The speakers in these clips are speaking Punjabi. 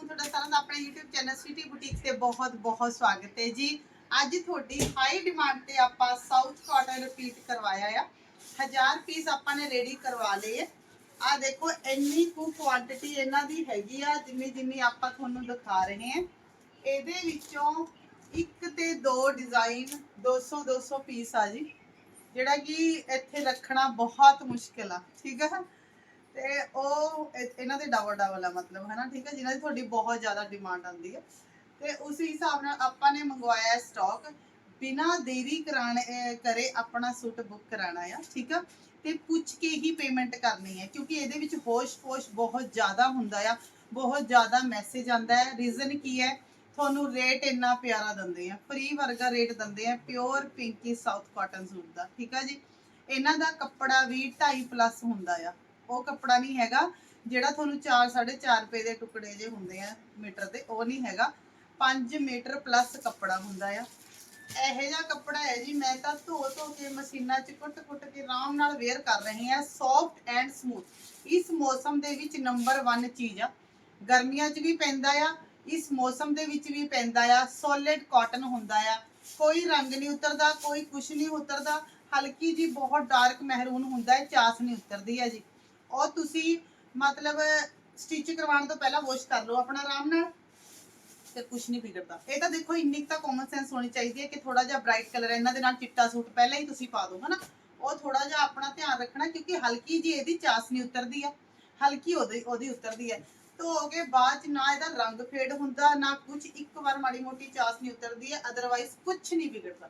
ਤੁਹਾਡਾ ਸਾਰਿਆਂ ਦਾ ਆਪਣੇ YouTube ਚੈਨਲ ਸਵੀਟੀ ਬੁਟੀਕ ਤੇ ਬਹੁਤ ਬਹੁਤ ਸਵਾਗਤ ਹੈ ਜੀ। ਅੱਜ ਤੁਹਾਡੀ ਹਾਈ ਡਿਮਾਂਡ ਤੇ ਆਪਾਂ ਸਾਊਥ ਕਾਟਨ ਰਿਪੀਟ ਕਰਵਾਇਆ ਆ। ਹਜ਼ਾਰ ਪੀਸ ਆਪਾਂ ਨੇ ਰੈਡੀ ਕਰਵਾ ਲਏ ਆ। ਦੇਖੋ, ਇੰਨੀ ਕੁ ਕੁਆਂਟੀਟੀ ਇਹਨਾਂ ਦੀ ਹੈਗੀ ਆ ਜਿੰਨੀ ਜਿੰਨੀ ਆਪਾਂ ਤੁਹਾਨੂੰ ਦਿਖਾ ਰਹੇ ਹਾਂ। ਇਹਦੇ ਵਿੱਚੋਂ ਇੱਕ ਤੇ ਦੋ ਡਿਜ਼ਾਈਨ 200 200 ਪੀਸ ਆ ਜੀ। ਜਿਹੜਾ ਕਿ ਇੱਥੇ ਰੱਖਣਾ ਬਹੁਤ ਮੁਸ਼ਕਿਲ ਆ, ਠੀਕ ਹੈ ਤੇ ਉਹ ਇ- ਇਹਨਾਂ ਦੇ ਡਬਲ ਡਬਲ ਆ ਮਤਲਬ ਹੈ ਠੀਕ ਹੈ ਜਿਨ੍ਹਾਂ ਦੀ ਤੁਹਾਡੀ ਬਹੁਤ ਜ਼ਿਆਦਾ ਡਿਮਾਂਡ ਆਉਂਦੀ ਹੈ ਤੇ ਉਸੇ ਹਿਸਾਬ ਨਾਲ ਆਪਾਂ ਨੇ ਮੰਗਵਾਇਆ ਸਟਾਕ ਬਿਨਾ ਦੇਰੀ ਕਰਾਣੇ, ਅਹ, ਕਰੇ ਆਪਣਾ ਸੂਟ ਬੁੱਕ ਕਰਾਣਾ ਆ, ਠੀਕ ਆ? ਤੇ ਪੁੱਛ ਕੇ ਹੀ ਪੇਮੈਂਟ ਕਰਨੀ ਹੈ ਕਿਉਂਕਿ ਇਹਦੇ ਵਿੱਚ ਹੋਸ਼-ਪੋਸ਼ ਬਹੁਤ ਜ਼ਿਆਦਾ ਹੁੰਦਾ ਆ। ਬਹੁਤ ਜ਼ਿਆਦਾ ਮੈਸੇਜ ਆਂਦਾ ਹੈ ਰੀਜ਼ਨ ਕੀ ਹੈ ਤੁਹਾਨੂੰ ਰੇਟ ਇੰਨਾ ਪਿਆਰਾ ਦਿੰਦੇ ਆ। ਫ੍ਰੀ ਵਰਗਾ ਰੇਟ ਦਿੰਦੇ ਆ ਪਿਓਰ ਪਿੰਕੀ ਸਾਊਥ ਕਾਟਨ ਸੂਟ ਦਾ, ਠੀਕ ਆ ਜੀ? ਇਹਨਾਂ ਦਾ ਕੱਪੜਾ ਵੀ 2.5 ਪਲੱਸ ਹੁੰਦਾ ਆ। ਉਹ ਕੱਪੜਾ ਨਹੀਂ ਹੈਗਾ, ਜਿਹੜਾ ਤੁਹਾਨੂੰ 4 4.5 ਰੁਪਏ ਦੇ ਟੁਕੜੇ ਜੇ ਹੁੰਦੇ ਆ ਮੀਟਰ 'ਤੇ, ਉਹ ਨਹੀਂ ਹੈਗਾ। 5 ਮੀਟਰ ਪਲੱਸ ਕੱਪੜਾ ਹੁੰਦਾ ਆ। ਇਹੋ ਜਿਹਾ ਕੱਪੜਾ ਹੈ ਜੀ, ਮੈਂ ਤਾਂ ਧੋ ਧੋ ਕੇ ਮਸ਼ੀਨਾਂ 'ਚ ਕੁੱਟ-ਕੁੱਟ ਕੇ ਆਰਾਮ ਨਾਲ ਵੇਅਰ ਕਰ ਰਹੇ ਹਾਂ ਸੌਫਟ ਐਂਡ ਸਮੂਥ ਇਸ ਮੌਸਮ ਦੇ ਵਿੱਚ ਨੰਬਰ 1 ਚੀਜ਼ ਆ, ਗਰਮੀਆਂ 'ਚ ਵੀ ਪੈਂਦਾ ਆ, ਇਸ ਮੌਸਮ ਦੇ ਵਿੱਚ ਵੀ ਪੈਂਦਾ ਆ ਸੋਲਿਡ ਕਾਟਨ ਹੁੰਦਾ ਆ। ਕੋਈ ਰੰਗ ਨਹੀਂ ਉਤਰਦਾ, ਕੋਈ ਕੁਛ ਨਹੀਂ ਉਤਰਦਾ, ਹਲਕੀ ਜੀ ਬਹੁਤ ਡਾਰਕ ਮਹਿਰੂਨ ਹੁੰਦਾ ਹੈ, ਚਾਸ ਨਹੀਂ ਉਤਰਦੀ ਹੈ ਜੀ ਉਹ ਤੁਸੀਂ ਮਤਲਬ ਸਟਿਚ ਕਰਵਾਉਣ ਤੋਂ ਪਹਿਲਾਂ ਵਾਸ਼ ਕਰ ਲਓ ਆਪਣਾ ਆਰਾਮ ਨਾਲ ਤੇ ਕੁਝ ਨਹੀਂ ਵਿਗੜਦਾ। ਇਹ ਤਾਂ ਦੇਖੋ ਇੰਨੀ ਤਾਂ ਕਾਮਨ ਸੈਂਸ ਹੋਣੀ ਚਾਹੀਦੀ ਹੈ ਕਿ ਥੋੜਾ ਜਿਹਾ ਬ੍ਰਾਈਟ ਕਲਰ ਇਹਨਾਂ ਦੇ ਨਾਲ ਚਿੱਟਾ ਸੂਟ ਪਹਿਲਾਂ ਹੀ ਤੁਸੀਂ ਪਾ ਦਿਓ, ਹਨਾ? ਉਹ ਥੋੜਾ ਜਿਹਾ ਆਪਣਾ ਧਿਆਨ ਰੱਖਣਾ ਕਿਉਂਕਿ ਹਲਕੀ ਜੀ ਇਹਦੀ ਚਾਸ ਉਤਰਦੀ ਆ, ਹਲਕੀ ਉਹਦੀ ਉਹਦੀ ਉਤਰਦੀ ਹੈ। ਧੋ ਕੇ ਬਾਅਦ ਚ ਨਾ ਇਹਦਾ ਰੰਗ ਫੇਡ ਹੁੰਦਾ, ਨਾ ਕੁਝ ਇੱਕ ਵਾਰ ਮਾੜੀ ਮੋਟੀ ਚਾਸ ਨਹੀਂ ਉਤਰਦੀ ਹੈ ਅਦਰਵਾਈਜ਼ ਕੁਝ ਨਹੀਂ ਵਿਗੜਦਾ।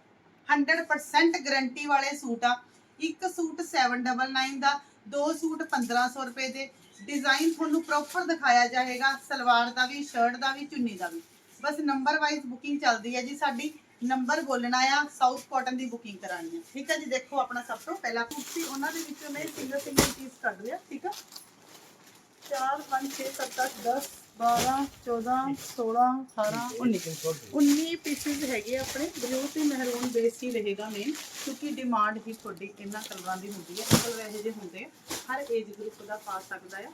100% ਗਾਰੰਟੀ ਵਾਲੇ ਸੂਟ ਆ। ਇੱਕ ਸੂਟ 799 ਦਾ ਦੋ ਸੂਟ 1500 ਰੁਪਏ ਦੇ। ਡਿਜ਼ਾਈਨ ਤੁਹਾਨੂੰ ਪ੍ਰੋਪਰ ਦਿਖਾਇਆ ਜਾਏਗਾ। ਸਲਵਾਰ ਦਾ ਵੀ, ਸ਼ਰਟ ਦਾ ਵੀ, ਚੁੰਨੀ ਦਾ ਵੀ। ਬਸ ਨੰਬਰ ਵਾਈਜ਼ ਬੁਕਿੰਗ ਚੱਲਦੀ ਹੈ ਜੀ ਸਾਡੀ। ਨੰਬਰ ਬੋਲਣਾ ਆ ਸਾਊਥ ਕਾਟਨ ਦੀ ਬੁਕਿੰਗ ਕਰਾਣੀ ਹੈ। ਠੀਕ ਹੈ ਜੀ, ਦੇਖੋ ਆਪਣਾ ਸਭ ਤੋਂ ਪਹਿਲਾ ਕੁਰਸੀ ਉਹਨਾਂ ਦੇ ਵਿੱਚੋਂ ਮੈਂ ਸਿੰਗਲ ਸਿੰਗਲ ਪੀਸ ਕੱਢ ਲਿਆ, ਠੀਕ ਆ 4 5 6 7 8 10 12 14 16 18 19 19 ਪੀਸਿਸ ਹੈਗੇ ਆ ਆਪਣੇ ਬਲੂ ਤੇ ਮਹਿਰੂਨ ਬੇਸ ਹੀ ਰਹੇਗਾ ਮੇਨ ਕਿਉਂਕਿ ਡਿਮਾਂਡ ਹੀ ਤੁਹਾਡੀ ਇਹਨਾਂ ਕਲਰਾਂ ਦੀ ਹੁੰਦੀ ਹੈ ਕਲਰ ਇਹੋ ਜਿਹੇ ਹੁੰਦੇ ਆ। ਹਰ ਏਜ ਗਰੁੱਪ ਦਾ ਪਾ ਸਕਦਾ ਆ।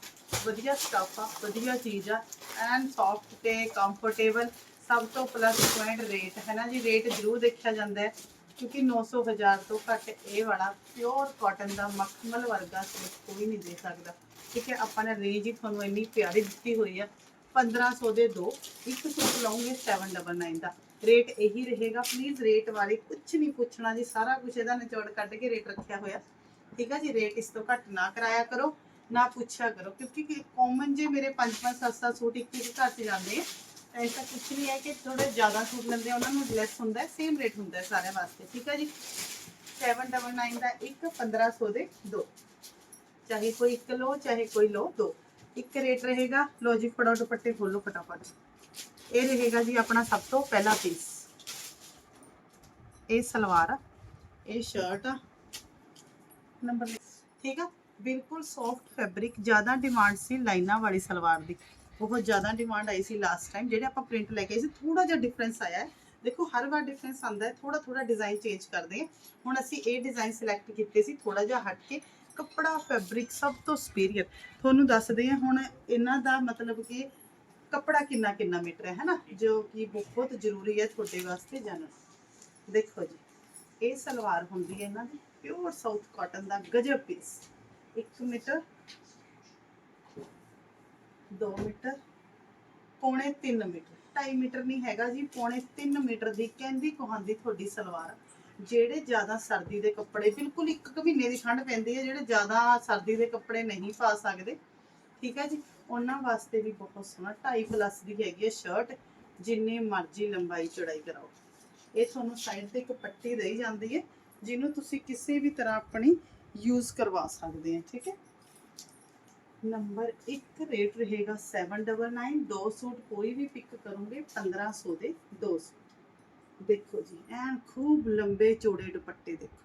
ਵਧੀਆ ਸਟਫ ਆ, ਵਧੀਆ ਚੀਜ਼ ਆ ਐਂਡ ਸੌਫਟ ਤੇ ਕੰਫਰਟੇਬਲ ਸਭ ਤੋਂ ਪਲੱਸ ਪੁਆਇੰਟ ਰੇਟ ਹੈ ਨਾ ਜੀ? ਰੇਟ ਜ਼ਰੂਰ ਦੇਖਿਆ ਜਾਂਦਾ ਹੈ। ਕਿਉਂਕਿ 900 ਹਜ਼ਾਰ ਤੋਂ ਘੱਟ ਇਹ ਵਾਲਾ ਪਿਓਰ ਕਾਟਨ ਦਾ ਮਖਮਲ ਵਰਗਾ ਸੂਟ ਕੋਈ ਨਹੀਂ ਦੇ ਸਕਦਾ। ਠੀਕ ਹੈ, ਆਪਾਂ ਨੇ ਰੇਂਜ ਹੀ ਤੁਹਾਨੂੰ ਇੰਨੀ ਪਿਆਰੀ ਦਿੱਤੀ ਹੋਈ ਆ। 1500 ਦੇ ਦੋ, ਇੱਕ ਸੂਟ ਲਓਗੇ 799 ਦਾ। ਰੇਟ ਇਹੀ ਰਹੇਗਾ। ਪਲੀਜ਼ ਰੇਟ ਬਾਰੇ ਕੁਝ ਨਹੀਂ ਪੁੱਛਣਾ ਜੀ, ਸਾਰਾ ਕੁਝ ਇਹਦਾ ਨਿਚੋੜ ਕੱਢ ਕੇ ਰੇਟ ਰੱਖਿਆ ਹੋਇਆ। ਠੀਕ ਹੈ ਜੀ ਰੇਟ ਇਸ ਤੋਂ ਘੱਟ ਨਾ ਕਰਾਇਆ ਕਰੋ, ਨਾ ਪੁੱਛਿਆ ਕਰੋ। ਕਿਉਂਕਿ ਕਾਮਨ ਜੇ ਮੇਰੇ 5-5 7-7 ਸੂਟ ਇੱਕ ਇੱਕ ਘਰ 'ਚ ਜਾਂਦੇ ਆ ਐਸਾ ਕੁਝ ਨਹੀਂ ਹੈ ਕਿ ਥੋੜੇ ਜ਼ਿਆਦਾ ਸੂਟ ਲੈਂਦੇ ਉਹਨਾਂ ਨੂੰ ਲੈਸ ਹੁੰਦਾ ਹੈ ਸੇਮ ਰੇਟ ਹੁੰਦਾ ਹੈ ਸਾਰਿਆਂ ਵਾਸਤੇ, ਠੀਕ ਹੈ ਜੀ? 799 ਦਾ ਇੱਕ 1500 ਦੇ ਦੋ। ਚਾਹੇ ਕੋਈ ਇੱਕ ਲੋ ਚਾਹੇ ਕੋਈ ਲੋ ਦੋ। ਇੱਕ ਰੇਟ ਰਹੇਗਾ ਲੋ ਜੀ, ਫੜੋ ਦੁਪੱਟੇ ਖੋਲੋ ਫਟਾਫਟ। ਇਹ ਰਹੇਗਾ ਜੀ ਆਪਣਾ ਸਭ ਤੋਂ ਪਹਿਲਾ ਪੀਸ ਇਹ ਸਲਵਾਰ ਆ, ਇਹ ਸ਼ਰਟ ਆ। ਨੰਬਰ ਠੀਕ ਆ? ਬਿਲਕੁਲ ਸੌਫਟ ਫੈਬਰਿਕ ਜ਼ਿਆਦਾ ਡਿਮਾਂਡ ਸੀ ਲਾਈਨਾਂ ਵਾਲੀ ਸਲਵਾਰ ਦੀ। ਬਹੁਤ ਜ਼ਿਆਦਾ ਡਿਮਾਂਡ ਆਈ ਸੀ ਲਾਸਟ ਟਾਈਮ ਜਿਹੜੇ ਆਪਾਂ ਪ੍ਰਿੰਟ ਲੈ ਕੇ ਆਏ ਸੀ ਥੋੜਾ ਜਿਹਾ ਡਿਫਰੈਂਸ ਆਇਆ ਹੈ। ਦੇਖੋ, ਹਰ ਵਾਰ ਡਿਫਰੈਂਸ ਆਉਂਦਾ ਹੈ ਥੋੜਾ ਥੋੜਾ ਡਿਜ਼ਾਈਨ ਚੇਂਜ ਕਰਦੇ ਹਾਂ। ਹੁਣ ਅਸੀਂ ਇਹ ਡਿਜ਼ਾਈਨ ਸਿਲੈਕਟ ਕੀਤੇ ਸੀ ਥੋੜਾ ਜਿਹਾ ਹਟ ਕੇ, ਕੱਪੜਾ ਫੈਬਰਿਕ ਸਭ ਤੋਂ ਸੁਪੀਰੀਅਰ ਤੁਹਾਨੂੰ ਦੱਸਦੇ ਹਾਂ, ਹੁਣ ਇਹਨਾਂ ਦਾ ਮਤਲਬ ਕਿ ਕੱਪੜਾ ਕਿੰਨਾ ਕਿੰਨਾ ਮੀਟਰ ਹੈ ਹਨਾ ਜੋ ਕਿ ਬਹੁਤ ਜ਼ਰੂਰੀ ਹੈ ਤੁਹਾਡੇ ਵਾਸਤੇ ਜਾਣਨਾ ਦੇਖੋ ਜੀ, ਇਹ ਸਲਵਾਰ ਹੁੰਦੀ ਹੈ ਇਹਨਾਂ ਦੀ ਪਿਓਰ ਸਾਊਥ ਕਾਟਨ ਦਾ ਗਜਬ ਪੀਸ 1 ਮੀਟਰ 2 ਮੀਟਰ, ਪੌਣੇ 3 ਮੀਟਰ 2.5 ਮੀਟਰ ਨਹੀਂ ਹੈਗਾ ਜੀ, ਪੌਣੇ 3 ਮੀਟਰ ਦੀ ਕਹਿੰਦੀ ਕਹਾਂਦੀ ਤੁਹਾਡੀ ਸਲਵਾਰ। ਜਿਹੜੇ ਜ਼ਿਆਦਾ ਸਰਦੀ ਦੇ ਕੱਪੜੇ, ਬਿਲਕੁਲ ਇੱਕ ਮਹੀਨੇ ਦੀ ਠੰਡ ਪੈਂਦੀ ਹੈ, ਜਿਹੜੇ ਜ਼ਿਆਦਾ ਸਰਦੀ ਦੇ ਕੱਪੜੇ ਨਹੀਂ ਪਾ ਸਕਦੇ, ਠੀਕ ਹੈ ਜੀ? ਉਹਨਾਂ ਵਾਸਤੇ ਵੀ ਬਹੁਤ ਸੋਹਣਾ 2.5 ਪਲੱਸ ਦੀ ਹੈਗੀ ਹੈ ਸ਼ਰਟ ਜਿੰਨੀ ਮਰਜ਼ੀ ਲੰਬਾਈ ਚੌੜਾਈ ਕਰਾਓ। ਇਹ ਤੁਹਾਨੂੰ ਸਾਈਡ ਤੇ ਇੱਕ ਪੱਟੀ ਦੇਈ ਜਾਂਦੀ ਹੈ, ਜਿਹਨੂੰ ਤੁਸੀਂ ਕਿਸੇ ਵੀ ਤਰ੍ਹਾਂ ਆਪਣੀ ਯੂਜ਼ ਕਰਵਾ ਸਕਦੇ ਹੋ, ਠੀਕ ਹੈ? ਨੰਬਰ 1 ਰੇਟ ਰਹੇਗਾ 799 ਦੋ ਸੂਟ ਕੋਈ ਵੀ ਪਿਕ ਕਰੋਗੇ 1500 ਦੇ ਦੋ ਸੂਟ ਦੇਖੋ ਜੀ ਐਨ ਖੂਬ ਲੰਬੇ ਚੌੜੇ ਦੁਪੱਟੇ ਦੇਖੋ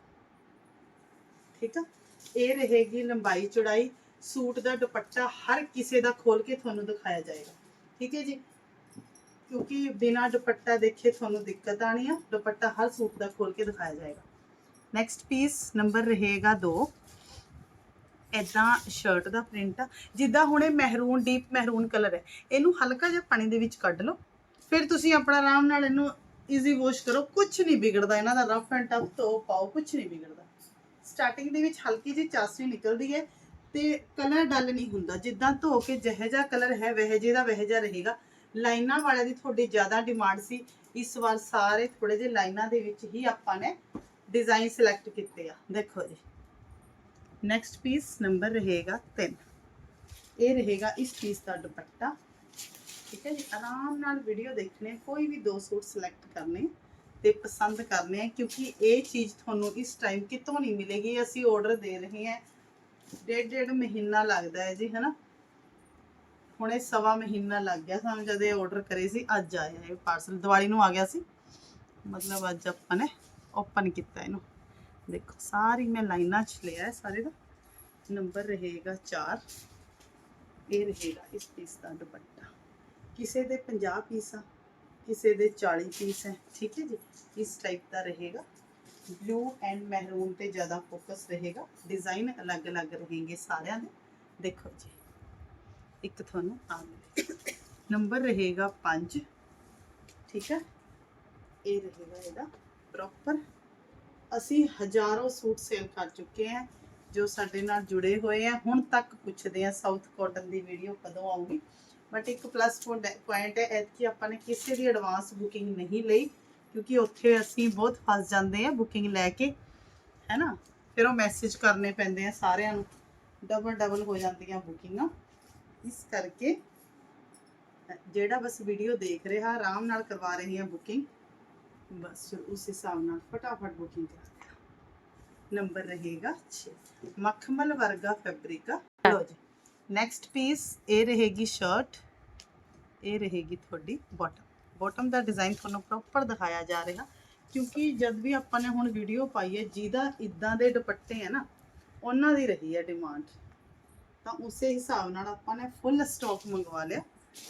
ਠੀਕ ਆ ਇਹ ਰਹੇਗੀ ਲੰਬਾਈ ਚੌੜਾਈ ਸੂਟ ਦਾ ਦੁਪੱਟਾ ਹਰ ਕਿਸੇ ਦਾ ਖੋਲ ਕੇ ਤੁਹਾਨੂੰ ਦਿਖਾਇਆ ਜਾਏਗਾ ਠੀਕ ਹੈ ਜੀ ਕਿਉਂਕਿ ਬਿਨਾ ਦੁਪੱਟਾ ਦੇਖੇ ਤੁਹਾਨੂੰ ਦਿੱਕਤ ਆਣੀ ਆ ਦੁਪੱਟਾ ਹਰ ਸੂਟ ਦਾ ਖੋਲ ਕੇ ਦਿਖਾਇਆ ਜਾਏਗਾ ਨੈਕਸਟ ਪੀਸ ਨੰਬਰ ਰਹੇਗਾ 2 ਐਦਾਂ ਸ਼ਰਟ ਦਾ ਪ੍ਰਿੰਟ ਆ, ਜਿੱਦਾਂ ਹੁਣ ਇਹ ਮਹਿਰੂਨ ਡੀਪ ਮਹਿਰੂਨ ਕਲਰ ਹੈ, ਇਹਨੂੰ ਹਲਕਾ ਜਿਹਾ ਪਾਣੀ ਦੇ ਵਿੱਚ ਕੱਢ ਲਓ, ਫਿਰ ਤੁਸੀਂ ਆਪਣਾ ਆਰਾਮ ਨਾਲ ਇਹਨੂੰ ਈਜ਼ੀ ਵਾਸ਼ ਕਰੋ ਕੁਝ ਨਹੀਂ ਵਿਗੜਦਾ ਇਹਨਾਂ ਦਾ ਰਫ ਐਂਡ ਟਫ ਧੋ ਪਾਓ ਕੁਝ ਨਹੀਂ ਵਿਗੜਦਾ। ਸਟਾਰਟਿੰਗ ਦੇ ਵਿੱਚ ਹਲਕੀ ਜਿਹੀ ਚਾਸਨੀ ਨਿਕਲਦੀ ਹੈ ਤੇ ਕਲਰ ਡਲ ਨਹੀਂ ਹੁੰਦਾ, ਜਿੱਦਾਂ ਧੋ ਕੇ ਜਿਹੋ ਜਿਹਾ ਕਲਰ ਹੈ, ਵਹਿ ਜਿਹੇ ਦਾ ਵਹਿ ਰਹੇਗਾ। ਲਾਈਨਾਂ ਵਾਲਿਆਂ ਦੀ ਤੁਹਾਡੀ ਜ਼ਿਆਦਾ ਡਿਮਾਂਡ ਸੀ, ਇਸ ਵਾਰ ਸਾਰੇ ਥੋੜੇ ਜਿਹੇ ਲਾਈਨਾਂ ਦੇ ਵਿੱਚ ਹੀ ਆਪਾਂ ਨੇ ਡਿਜ਼ਾਈਨ ਸਿਲੈਕਟ ਕੀਤੇ ਆ। ਦੇਖੋ ਜੀ। ਨੈਕਸਟ ਪੀਸ ਨੰਬਰ ਰਹੇਗਾ 3 ਇਹ ਰਹੇਗਾ ਇਸ ਪੀਸ ਦਾ ਦੁਪੱਟਾ। ਠੀਕ ਹੈ ਜੀ, ਆਰਾਮ ਨਾਲ ਵੀਡੀਓ ਦੇਖਣੇ ਕੋਈ ਵੀ ਦੋ ਸੂਟ ਸਿਲੈਕਟ ਕਰਨੇ ਤੇ ਪਸੰਦ ਕਰਨੇ ਆ, ਕਿਉਂਕਿ ਇਹ ਚੀਜ਼ ਤੁਹਾਨੂੰ ਇਸ ਟਾਈਮ ਕਿਤੋਂ ਨਹੀਂ ਮਿਲੇਗੀ, ਅਸੀਂ ਆਰਡਰ ਦੇ ਰਹੇ ਹਾਂ। ਡੇਢ ਡੇਢ ਮਹੀਨਾ ਲੱਗਦਾ ਹੈ ਜੀ, ਹਨਾ? ਹੁਣੇ ਸਵਾ ਮਹੀਨਾ ਲੱਗ ਗਿਆ ਸਾਨੂੰ ਜਦ ਇਹ ਆਰਡਰ ਕਰੇ ਸੀ, ਅੱਜ ਆਇਆ ਇਹ ਪਾਰਸਲ ਦੀਵਾਲੀ ਨੂੰ ਆ ਗਿਆ ਸੀ। ਮਤਲਬ ਅੱਜ ਆਪਾਂ ਨੇ ਓਪਨ ਕੀਤਾ ਇਹਨੂੰ। ਦੇਖੋ ਸਾਰੀ ਮੈਂ ਲਾਈਨਾਂ ਚ ਲਿਆ ਹੈ ਸਾਰੇ ਦਾ ਨੰਬਰ ਰਹੇਗਾ 4 ਇਹ ਰਹੇਗਾ ਇਸ ਪੀਸ ਦਾ ਦੁਪੱਟਾ ਕਿਸੇ ਦੇ 50 ਪੀਸ ਆ ਕਿਸੇ ਦੇ 40 ਪੀਸ ਹੈ ਠੀਕ ਹੈ ਜੀ ਇਸ ਟਾਈਪ ਦਾ ਰਹੇਗਾ ਬਲੂ ਐਂਡ ਮਹਿਰੂਨ ਤੇ ਜ਼ਿਆਦਾ ਫੋਕਸ ਰਹੇਗਾ ਡਿਜ਼ਾਈਨ ਅਲੱਗ-ਅਲੱਗ ਰਹੇਗੇ ਸਾਰਿਆਂ ਦੇ ਦੇਖੋ ਜੀ ਇੱਕ ਤੁਹਾਨੂੰ ਆ ਮਿਲੇ ਨੰਬਰ ਰਹੇਗਾ 5 ਠੀਕ ਹੈ ਇਹ ਰਹੇਗਾ ਇਹਦਾ ਪ੍ਰੋਪਰ ਅਸੀਂ ਹਜ਼ਾਰਾਂ ਸੂਟ ਸੇਲ ਕਰ ਚੁੱਕੇ ਹਾਂ, ਜੋ ਸਾਡੇ ਨਾਲ ਜੁੜੇ ਹੋਏ ਆ। ਹੁਣ ਤੱਕ ਪੁੱਛਦੇ ਆ ਸਾਊਥ ਕਾਟਨ ਦੀ ਵੀਡੀਓ ਕਦੋਂ ਆਊਗੀ। ਬਟ ਇੱਕ ਪਲੱਸ ਪੁਆਇੰਟ ਹੈ ਕਿ ਆਪਾਂ ਨੇ ਕਿਸੇ ਦੀ ਐਡਵਾਂਸ ਬੁਕਿੰਗ ਨਹੀਂ ਲਈ, ਕਿਉਂਕਿ ਉੱਥੇ ਅਸੀਂ ਬਹੁਤ ਫਸ ਜਾਂਦੇ ਆ ਬੁਕਿੰਗ ਲੈ ਕੇ ਹੈਨਾ ਫਿਰ ਉਹ ਮੈਸੇਜ ਕਰਨੇ ਪੈਂਦੇ ਆ ਸਾਰਿਆਂ ਨੂੰ। ਡਬਲ ਡਬਲ ਹੋ ਜਾਂਦੀਆਂ ਬੁਕਿੰਗਾਂ ਇਸ ਕਰਕੇ ਜਿਹੜਾ ਬਸ ਵੀਡੀਓ ਦੇਖ ਰਿਹਾ, ਆਰਾਮ ਨਾਲ ਕਰਵਾ ਰਹੀ ਹਾਂ ਬੁਕਿੰਗ ਬਸ ਫਿਰ ਉਸ ਹਿਸਾਬ ਨਾਲ ਫਟਾਫਟ ਬੁਕਿੰਗ ਕਰ ਨੰਬਰ ਰਹੇਗਾ 6 ਮਖਮਲ ਵਰਗਾ ਫੈਬਰਿਕ ਆ ਜੀ ਨੈਕਸਟ ਪੀਸ ਇਹ ਰਹੇਗੀ ਸ਼ਰਟ ਇਹ ਰਹੇਗੀ ਤੁਹਾਡੀ ਬਾਟਮ ਬਾਟਮ ਦਾ ਡਿਜ਼ਾਈਨ ਤੁਹਾਨੂੰ ਪ੍ਰੋਪਰ ਦਿਖਾਇਆ ਜਾ ਰਿਹਾ ਕਿਉਂਕਿ ਜਦ ਵੀ ਆਪਾਂ ਨੇ ਹੁਣ ਵੀਡੀਓ ਪਾਈ ਹੈ ਜਿਹਦਾ ਇਦਾਂ ਦੇ ਦੁਪੱਟੇ ਹੈ ਨਾ ਉਹਨਾਂ ਦੀ ਰਹੀ ਹੈ ਡਿਮਾਂਡ ਤਾਂ ਉਸੇ ਹਿਸਾਬ ਨਾਲ ਆਪਾਂ ਨੇ ਫੁੱਲ ਸਟਾਕ ਮੰਗਵਾ ਲਿਆ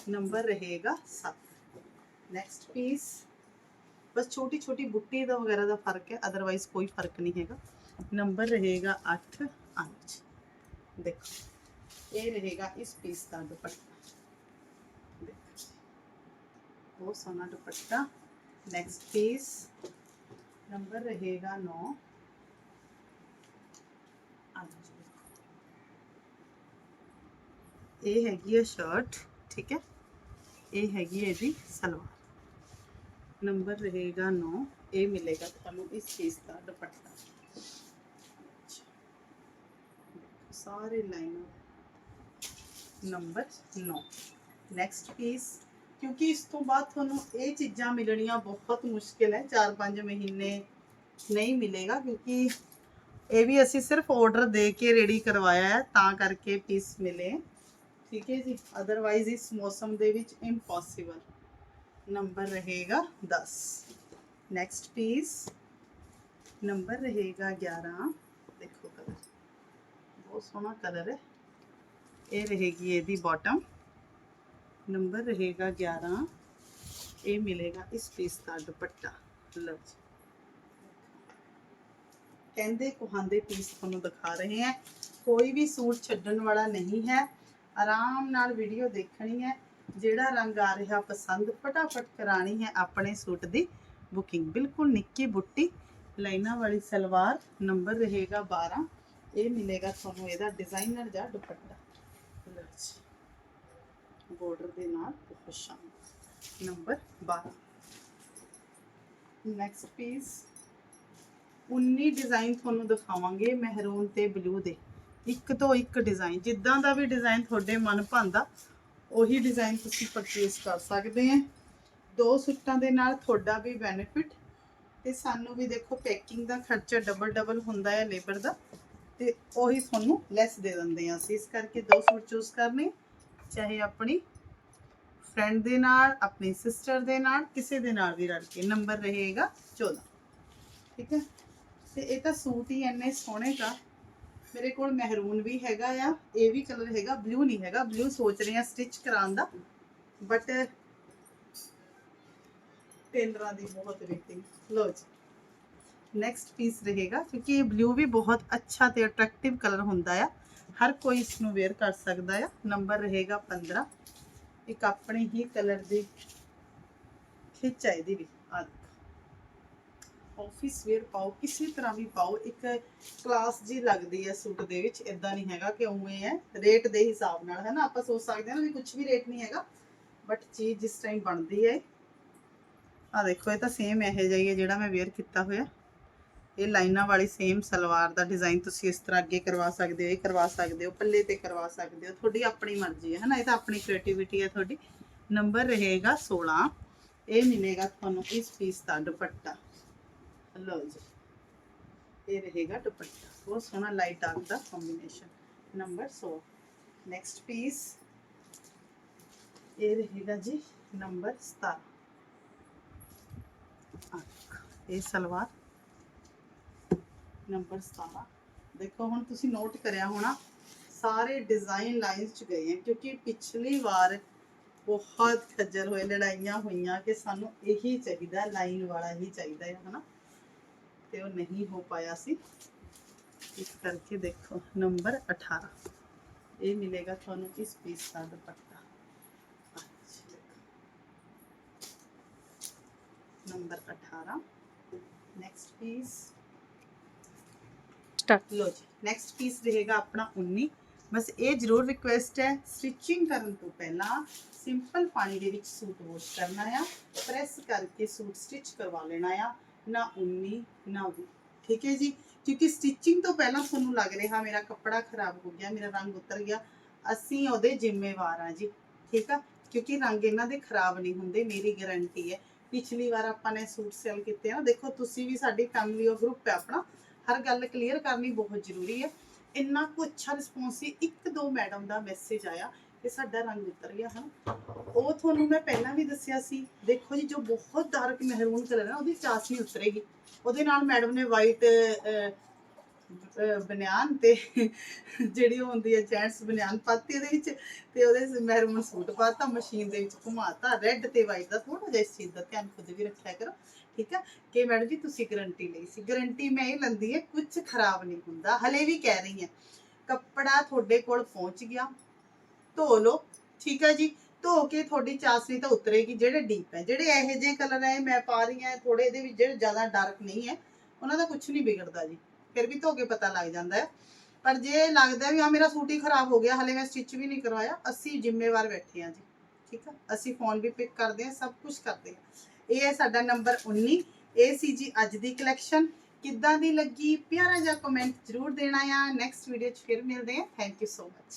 ਨੰਬਰ ਰਹੇਗਾ 7 ਨੈਕਸਟ ਪੀਸ ਬਸ ਛੋਟੀ ਛੋਟੀ ਬੁੱਟੀ ਦਾ ਵਗੈਰਾ ਦਾ ਫ਼ਰਕ ਹੈ ਅਦਰਵਾਈਜ਼ ਕੋਈ ਫ਼ਰਕ ਨਹੀਂ ਹੈਗਾ ਨੰਬਰ ਰਹੇਗਾ 8 8 ਦੇਖੋ ਇਹ ਰਹੇਗਾ ਇਸ ਪੀਸ ਦਾ ਦੁਪੱਟਾ ਦੇਖੋ ਬਹੁਤ ਸੋਹਣਾ ਦੁਪੱਟਾ ਨੈਕਸਟ ਪੀਸ ਨੰਬਰ ਰਹੇਗਾ 9 ਇਹ ਹੈਗੀ ਹੈ ਸ਼ਰਟ ਠੀਕ ਹੈ ਇਹ ਹੈਗੀ ਹੈ ਇਹਦੀ ਸਲਵਾਰ ਨੰਬਰ ਰਹੇਗਾ 9 ਇਹ ਮਿਲੇਗਾ ਤੁਹਾਨੂੰ ਇਸ ਪੀਸ ਦਾ ਦੁਪੱਟਾ। ਸਾਰੇ ਲਾਈਨਾਂ ਨੰਬਰ 9 ਨੈਕਸਟ ਪੀਸ ਕਿਉਂਕਿ ਇਸ ਤੋਂ ਬਾਅਦ ਤੁਹਾਨੂੰ ਇਹ ਚੀਜ਼ਾਂ ਮਿਲਣੀਆਂ ਬਹੁਤ ਮੁਸ਼ਕਿਲ ਹੈ। 4-5 ਮਹੀਨੇ ਨਹੀਂ ਮਿਲੇਗਾ, ਕਿਉਂਕਿ ਇਹ ਵੀ ਅਸੀਂ ਸਿਰਫ ਆਰਡਰ ਦੇ ਕੇ ਰੈਡੀ ਕਰਵਾਇਆ ਹੈ, ਤਾਂ ਕਰਕੇ ਪੀਸ ਮਿਲੇ। ਠੀਕ ਹੈ ਜੀ? ਅਦਰਵਾਈਜ਼ ਇਸ ਮੌਸਮ ਦੇ ਵਿੱਚ ਇੰਪੋਸੀਬਲ ਨੰਬਰ ਰਹੇਗਾ 10 ਨੈਕਸਟ ਪੀਸ ਨੰਬਰ ਰਹੇਗਾ 11 ਦੇਖੋ ਕਲਰ ਬਹੁਤ ਸੋਹਣਾ ਕਲਰ ਹੈ। ਇਹ ਰਹੇਗੀ ਇਹਦੀ ਬਾਟਮ ਨੰਬਰ ਰਹੇਗਾ 11 ਇਹ ਮਿਲੇਗਾ ਇਸ ਪੀਸ ਦਾ ਦੁਪੱਟਾ। ਲਓ ਜੀ। ਕਹਿੰਦੇ ਕੁਹਾਂਦੇ ਪੀਸ ਤੁਹਾਨੂੰ ਦਿਖਾ ਰਹੇ ਹਾਂ। ਕੋਈ ਵੀ ਸੂਟ ਛੱਡਣ ਵਾਲਾ ਨਹੀਂ ਹੈ। ਆਰਾਮ ਨਾਲ ਵੀਡੀਓ ਦੇਖਣੀ ਹੈ। ਜਿਹੜਾ ਰੰਗ ਆ ਰਿਹਾ ਪਸੰਦ ਫਟਾਫਟ ਕਰਾਣੀ ਹੈ ਆਪਣੇ ਸੂਟ ਦੀ ਬੁਕਿੰਗ। ਬਿਲਕੁਲ ਨਿੱਕੀ ਬੁੱਟੀ, ਲਾਈਨਾਂ ਵਾਲੀ ਸਲਵਾਰ, ਨੰਬਰ ਰਹੇਗਾ 12 ਇਹ ਮਿਲੇਗਾ ਤੁਹਾਨੂੰ ਇਹਦਾ ਡਿਜ਼ਾਈਨਰ ਜਾਂ ਦੁਪੱਟਾ। ਲਓ ਜੀ ਬਾਰਡਰ ਦੇ ਨਾਲ ਬਹੁਤ ਸ਼ਾਨਦਾਰ ਨੰਬਰ 12 ਨੈਕਸਟ ਪੀਸ 19 ਡਿਜ਼ਾਈਨ ਤੁਹਾਨੂੰ ਦਿਖਾਵਾਂਗੇ ਮਹਿਰੂਨ ਤੇ ਬਲੂ ਦੇ। ਇੱਕ ਤੋਂ ਇੱਕ ਡਿਜ਼ਾਈਨ ਜਿੱਦਾਂ ਦਾ ਵੀ ਡਿਜ਼ਾਈਨ ਤੁਹਾਡੇ ਮਨ ਭਾਂਦਾ ਉਹੀ ਡਿਜ਼ਾਈਨ ਤੁਸੀਂ ਪਰਚੇਸ ਕਰ ਸਕਦੇ ਆ। ਦੋ ਸੂਟਾਂ ਦੇ ਨਾਲ ਤੁਹਾਡਾ ਵੀ ਬੈਨੀਫਿਟ ਤੇ ਸਾਨੂੰ ਵੀ ਦੇਖੋ ਪੈਕਿੰਗ ਦਾ ਖਰਚਾ ਡਬਲ ਡਬਲ ਹੁੰਦਾ ਹੈ ਲੇਬਰ ਦਾ। ਤੇ ਉਹੀ ਤੁਹਾਨੂੰ ਲੈਸ ਦੇ ਦਿੰਦੇ ਆ ਅਸੀਂ। ਇਸ ਕਰਕੇ ਦੋ ਸੂਟ ਚੂਜ਼ ਕਰਨੇ। ਚਾਹੇ ਆਪਣੀ ਫਰੈਂਡ ਦੇ ਨਾਲ, ਆਪਣੀ ਸਿਸਟਰ ਦੇ ਨਾਲ, ਕਿਸੇ ਦੇ ਨਾਲ ਵੀ ਰਲ ਕੇ ਨੰਬਰ ਰਹੇਗਾ 14 ਠੀਕ ਹੈ? ਤੇ ਇਹ ਤਾਂ ਸੂਟ ਹੀ ਇੰਨੇ ਸੋਹਣੇ ਦਾ। ਮੇਰੇ ਕੋਲ ਮਹਿਰੂਨ ਵੀ ਹੈਗਾ ਆ, ਇਹ ਵੀ ਕਲਰ ਹੈਗਾ ਬਲੂ ਨਹੀਂ ਹੈਗਾ ਬਲੂ ਸੋਚ ਰਹੇ ਆ ਸਟਿਚ ਕਰਾਉਣ ਦਾ ਬਟ ਟੇਲਰਾਂ ਦੀ ਬਹੁਤ ਵੇਟਿੰਗ ਲੋ ਜੀ। ਨੈਕਸਟ ਪੀਸ ਰਹੇਗਾ, ਕਿਉਂਕਿ ਇਹ ਬਲੂ ਵੀ ਬਹੁਤ ਅੱਛਾ ਤੇ ਅਟਰੈਕਟਿਵ ਕਲਰ ਹੁੰਦਾ ਆ। ਹਰ ਕੋਈ ਇਸ ਨੂੰ ਵੇਅਰ ਕਰ ਸਕਦਾ ਆ। ਨੰਬਰ ਰਹੇਗਾ 15 ਇੱਕ ਆਪਣੇ ਹੀ ਕਲਰ ਦੀ ਖਿੱਚ ਹੈ ਇਹਦੀ ਵੀ। ਆਫਿਸ ਵੇਅਰ ਪਾਓ, ਕਿਸੇ ਤਰ੍ਹਾਂ ਵੀ ਪਾਓ, ਇੱਕ ਕਲਾਸ ਜੀ ਲੱਗਦੀ ਹੈ ਸੂਟ ਦੇ ਵਿੱਚ ਇਦਾਂ ਨਹੀਂ ਹੈਗਾ ਕਿ ਉਵੇਂ ਹੈ ਰੇਟ ਦੇ ਹਿਸਾਬ ਨਾਲ ਹੈ ਨਾ ਆਪਾਂ ਸੋਚ ਸਕਦੇ ਹਾਂ ਨਾ ਵੀ ਕੁਝ ਵੀ ਰੇਟ ਨਹੀਂ ਹੈਗਾ ਬਟ ਚੀਜ਼ ਜਿਸ ਟਾਈਮ ਬਣਦੀ ਹੈ ਆ ਦੇਖੋ, ਇਹ ਤਾਂ ਸੇਮ ਇਹੋ ਜਿਹਾ ਹੀ ਹੈ ਜਿਹੜਾ ਮੈਂ ਵੇਅਰ ਕੀਤਾ ਹੋਇਆ। ਇਹ ਲਾਈਨਾਂ ਵਾਲੀ ਸੇਮ ਸਲਵਾਰ ਦਾ ਡਿਜ਼ਾਈਨ ਤੁਸੀਂ ਇਸ ਤਰ੍ਹਾਂ ਅੱਗੇ ਕਰਵਾ ਸਕਦੇ ਹੋ, ਇਹ ਕਰਵਾ ਸਕਦੇ ਹੋ, ਪੱਲੇ ਤੇ ਕਰਵਾ ਸਕਦੇ ਹੋ, ਤੁਹਾਡੀ ਆਪਣੀ ਮਰਜ਼ੀ ਹੈ, ਹਨਾ? ਇਹ ਤਾਂ ਆਪਣੀ ਕ੍ਰੀਏਟੀਵਿਟੀ ਹੈ ਤੁਹਾਡੀ। ਨੰਬਰ ਰਹੇਗਾ 16 ਇਹ ਮਿਲੇਗਾ ਤੁਹਾਨੂੰ ਇਸ ਪੀਸ ਦਾ ਦੁਪੱਟਾ। ਲਓ ਜੀ। ਇਹ ਰਹੇਗਾ ਦੁਪੱਟਾ। ਬਹੁਤ ਸੋਹਣਾ ਲਾਈਟ ਡਾਰਕ ਦਾ ਕੰਬੀਨੇਸ਼ਨ ਨੰਬਰ 16 ਨੈਕਸਟ ਪੀਸ ਇਹ ਰਹੇਗਾ ਜੀ ਨੰਬਰ 17 ਇਹ ਸਲਵਾਰ। ਨੰਬਰ 17 ਦੇਖੋ, ਹੁਣ ਤੁਸੀਂ ਨੋਟ ਕਰਿਆ ਹੋਣਾ, ਸਾਰੇ ਡਿਜ਼ਾਈਨ ਲਾਈਨਸ ਚ ਗਏ ਹੈ, ਕਿਉਂਕਿ ਪਿਛਲੀ ਵਾਰ ਬਹੁਤ ਖੱਜਲ ਹੋਏ, ਲੜਾਈਆਂ ਹੋਈਆਂ, ਕਿ ਸਾਨੂੰ ਇਹੀ ਚਾਹੀਦਾ ਲਾਈਨ ਵਾਲਾ ਹੀ ਚਾਹੀਦਾ ਹੈ, ਹਨਾ? ਤੇ ਉਹ ਨਹੀਂ ਹੋ ਪਾਇਆ ਸੀ ਇਸ ਕਰਕੇ ਦੇਖੋ ਨੰਬਰ 18 ਇਹ ਮਿਲੇਗਾ ਤੁਹਾਨੂੰ ਇਸ ਪੀਸ ਦਾ ਦੁਪੱਟਾ ਅੱਛਾ ਨੰਬਰ 18 ਨੈਕਸਟ ਪੀਸ ਸਟਾਰਟ ਲੋ ਜੀ ਨੈਕਸਟ ਪੀਸ ਰਹੇਗਾ ਆਪਣਾ 19 ਬਸ ਇਹ ਜ਼ਰੂਰ ਰਿਕੁਐਸਟ ਹੈ ਸਟਿਚਿੰਗ ਕਰਨ ਤੋਂ ਪਹਿਲਾਂ ਸਿੰਪਲ ਪਾਣੀ ਦੇ ਵਿੱਚ ਸੂਟ ਵਾਸ਼ ਕਰਨਾ ਆ ਪ੍ਰੈਸ ਕਰਕੇ ਸੂਟ ਸਟਿਚ ਕਰਵਾ ਲੈਣਾ ਆ ਨਾ 19 ਨਾ 20 ਠੀਕ ਹੈ ਜੀ? ਕਿਉਂਕਿ ਸਟਿਚਿੰਗ ਤੋਂ ਪਹਿਲਾਂ ਤੁਹਾਨੂੰ ਲੱਗ ਰਿਹਾ, ਮੇਰਾ ਕੱਪੜਾ ਖਰਾਬ ਹੋ ਗਿਆ, ਮੇਰਾ ਰੰਗ ਉਤਰ ਗਿਆ, ਅਸੀਂ ਉਹਦੇ ਜ਼ਿੰਮੇਵਾਰ ਆ ਜੀ, ਠੀਕ ਆ? ਕਿਉਂਕਿ ਰੰਗ ਇਹਨਾਂ ਦੇ ਖਰਾਬ ਨਹੀਂ ਹੁੰਦੇ, ਮੇਰੀ ਗਾਰੰਟੀ ਹੈ। ਪਿਛਲੀ ਵਾਰ ਆਪਾਂ ਨੇ ਸੂਟ ਸੇਲ ਕੀਤੇ ਆ, ਦੇਖੋ ਤੁਸੀਂ ਵੀ ਸਾਡੀ ਫੈਮਿਲੀ ਉਹ ਗਰੁੱਪ ਹੈ, ਆਪਣਾ, ਹਰ ਗੱਲ ਕਲੀਅਰ ਕਰਨੀ ਬਹੁਤ ਜ਼ਰੂਰੀ ਹੈ। ਇੰਨਾ ਕੁ ਅੱਛਾ ਰਿਸਪੌਂਸ ਸੀ, ਇੱਕ ਦੋ ਮੈਡਮ ਦਾ ਮੈਸੇਜ ਆਇਆ ਕਿ ਸਾਡਾ ਰੰਗ ਉਤਰ ਗਿਆ ਹਨ। ਉਹ ਤੁਹਾਨੂੰ ਮੈਂ ਪਹਿਲਾਂ ਵੀ ਦੱਸਿਆ ਸੀ, ਦੇਖੋ ਜੀ ਜੋ ਬਹੁਤ ਡਾਰਕ ਮਹਿਰੂਨ ਕਲਰ ਹੈ ਉਹਦੀ ਚਾਸਨੀ ਉਤਰੇਗੀ। ਉਹਦੇ ਨਾਲ ਮੈਡਮ ਨੇ ਵਾਈਟ ਬਨਿਆਨ ਤੇ ਜਿਹੜੀ ਹੁੰਦੀ ਹੈ ਜੈਂਟਸ ਬਨਿਆਨ ਪਾਤੀ ਇਹਦੇ ਵਿੱਚ ਤੇ ਉਹਦੇ ਮਹਿਰੂਨ ਸੂਟ ਪਾਤਾ ਮਸ਼ੀਨ ਦੇ ਵਿੱਚ ਘੁਮਾਤਾ ਰੈੱਡ ਤੇ ਵਾਈਟ ਦਾ ਥੋੜਾ ਜਿਹਾ ਇਸ ਚੀਜ਼ ਦਾ ਧਿਆਨ ਖੁਦ ਵੀ ਰੱਖਿਆ ਕਰੋ, ਠੀਕ ਹੈ ਕਿ ਮੈਡਮ ਜੀ ਤੁਸੀਂ ਗਰੰਟੀ ਲਈ ਸੀ। ਗਰੰਟੀ ਮੈਂ ਇਹ ਲੈਂਦੀ ਹੈ ਕੁਝ ਖਰਾਬ ਨਹੀਂ ਹੁੰਦਾ, ਹਲੇ ਵੀ ਕਹਿ ਰਹੀ ਹਾਂ। ਕੱਪੜਾ ਤੁਹਾਡੇ ਕੋਲ ਪਹੁੰਚ ਗਿਆ ਧੋ ਲਓ, ਠੀਕ ਹੈ ਜੀ? ਧੋ ਕੇ ਤੁਹਾਡੀ ਚਾਸਨੀ ਤਾਂ ਉਤਰੇਗੀ, ਜਿਹੜੇ ਡੀਪ ਹੈ। ਜਿਹੜੇ ਇਹੋ ਜਿਹੇ ਕਲਰ ਹੈ, ਮੈਂ ਪਾ ਰਹੀ ਹਾਂ ਥੋੜੇ ਇਹਦੇ ਵਿੱਚ, ਜਿਹੜੇ ਜ਼ਿਆਦਾ ਡਾਰਕ ਨਹੀਂ ਹੈ, ਉਹਨਾਂ ਦਾ ਕੁਝ ਨਹੀਂ ਵਿਗੜਦਾ ਜੀ। ਫਿਰ ਵੀ ਧੋ ਕੇ ਪਤਾ ਲੱਗ ਜਾਂਦਾ ਹੈ। ਪਰ ਜੇ ਲੱਗਦਾ ਵੀ ਆ ਮੇਰਾ ਸੂਟ ਹੀ ਖਰਾਬ ਹੋ ਗਿਆ, ਹਲੇ ਮੈਂ ਸਟਿਚ ਵੀ ਨਹੀਂ ਕਰਵਾਇਆ, ਅਸੀਂ ਜ਼ਿੰਮੇਵਾਰ ਬੈਠੇ ਹਾਂ ਜੀ, ਠੀਕ ਆ ਅਸੀਂ ਫੋਨ ਵੀ ਪਿਕ ਕਰਦੇ ਹਾਂ, ਸਭ ਕੁਝ ਕਰਦੇ ਹਾਂ। ਇਹ ਹੈ ਸਾਡਾ ਨੰਬਰ 19 ਇਹ ਸੀ ਜੀ ਅੱਜ ਦੀ ਕਲੈਕਸ਼ਨ ਕਿੱਦਾਂ ਦੀ ਲੱਗੀ? ਪਿਆਰਾ ਜਿਹਾ ਕਮੈਂਟ ਜ਼ਰੂਰ ਦੇਣਾ ਆ। ਨੈਕਸਟ ਵੀਡੀਓ 'ਚ ਫਿਰ ਮਿਲਦੇ ਹਾਂ। Thank you so much